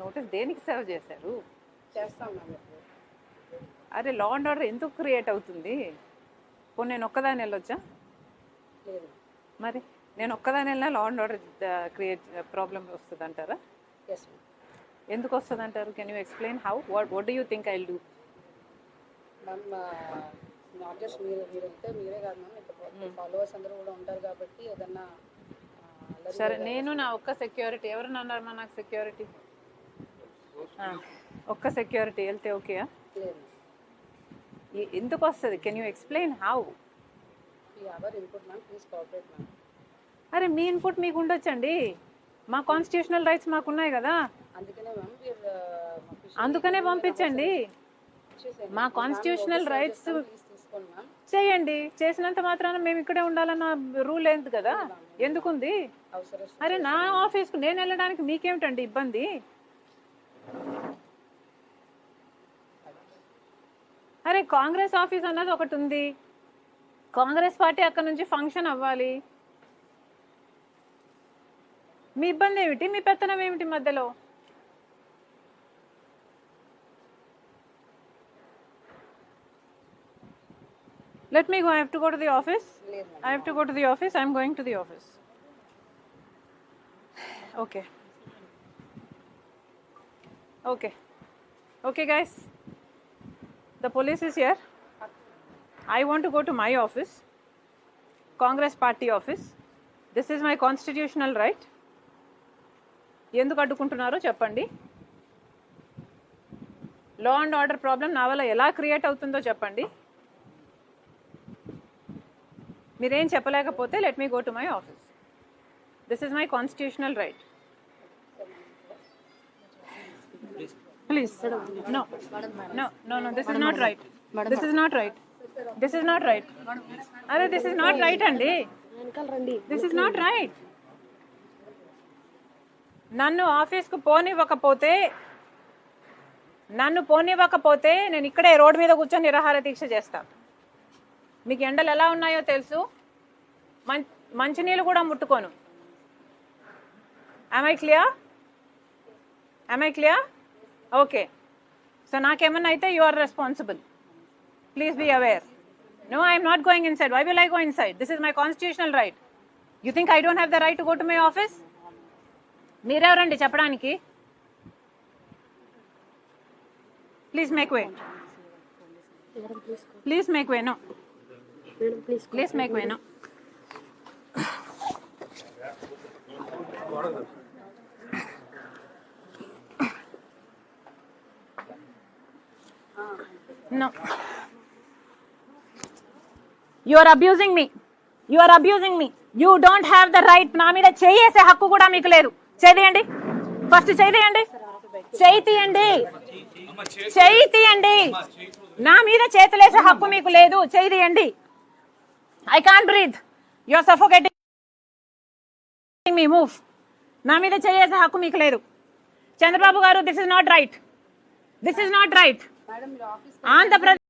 Notice దేనికి serve చేశారు? చేస్తాం అరే లా అండ్ ఆర్డర్ ఎందుకు క్రియేట్ అవుతుంది? పోనీ నేను ఒక్కదాని వెళ్ళొచ్చా? మరి నేను ఒక్కదాని వెళ్ళినా law and order create problem వస్తుంది అంటారా ఎందుకు వస్తుంది అంటారు can you explain how what what do you think I do not just మీరు మీరు వెళ్తే మీరే కాదు మ్యామ్ ఫాలోవర్స్ అందరూ కూడా ఉంటారు కాబట్టి ఏదన్నా సరే నేను నా ఒక్క సెక్యూరిటీ ఎవరు అన్నారు మా నాకు సెక్యూరిటీ ఒక్క సెక్యూరిటీ వెళ్తే ఓకే ఎందుకు వస్తుంది? కెన్ యూ ఎక్స్ప్లెయిన్ హౌ అరే మీ ఇన్పుట్ మీకు ఉండొచ్చండి. మా కాన్స్టిట్యూషనల్ రైట్స్ మాకు ఉన్నాయి కదా. అందుకనే పంపించండి. మా కాన్స్టిట్యూషనల్ రైట్స్ చేయండి. చేసినంత మాత్రాన మేము ఇక్కడే ఉండాలన్న రూల్ ఏంది కదా? ఎందుకుంది? అరే నా ఆఫీస్కు నేను వెళ్ళడానికి మీకేమిటండి ఇబ్బంది? అరే కాంగ్రెస్ ఆఫీస్ అన్నది ఒకటి ఉంది. కాంగ్రెస్ పార్టీ అక్కడ నుంచి ఫంక్షన్ అవ్వాలి. మీ ఇబ్బంది ఏమిటి? మీ పెత్తనం ఏమిటి మధ్యలో? Let me go I have to go to the office I have to go to the office I am going to the office okay okay okay guys the police is here I want go to my office Congress party office this is my constitutional right ఎందుకు అడ్డుకుంటున్నారో చెప్పండి. లా and order problem నా వల్ల ఎలా create అవుతుందో చెప్పండి. మీరేం చెప్పలేకపోతే let me go to my office this is my constitutional right please no no no no this is not right this is not right this is not right అరే this is not right అండి. This is not right నన్ను ఆఫీస్కు పోనివ్వకపోతే నన్ను పోనివ్వకపోతే నేను ఇక్కడే road మీద కూర్చొని నిరాహార దీక్ష చేస్తాను మీకు ఎండలు ఎలా ఉన్నాయో తెలుసు? మంచినీళ్ళు కూడా ముట్టుకోను. I clear I clear okay so నాకేమన్నా అయితే you are responsible please be aware no I'm not going inside why will I go inside this is my constitutional right you think I don't have the right to go to my office మీరెవరండి చెప్పడానికి? Please make way please make way no please make way No. You are abusing me you are abusing me you don't have the right నా మీద చేయేసే హక్కు కూడా మీకు లేదు. చేయండి first చేయండి చేయి తీయండి చేయి తీయండి నా మీద చేతులేసే హక్కు మీకు లేదు. చేయి తీయండి I can't breathe you are suffocating me move నా మీద చేయేసే హక్కు మీకు లేదు. Chandrababu garu this is not right this is not right Andhra Pradesh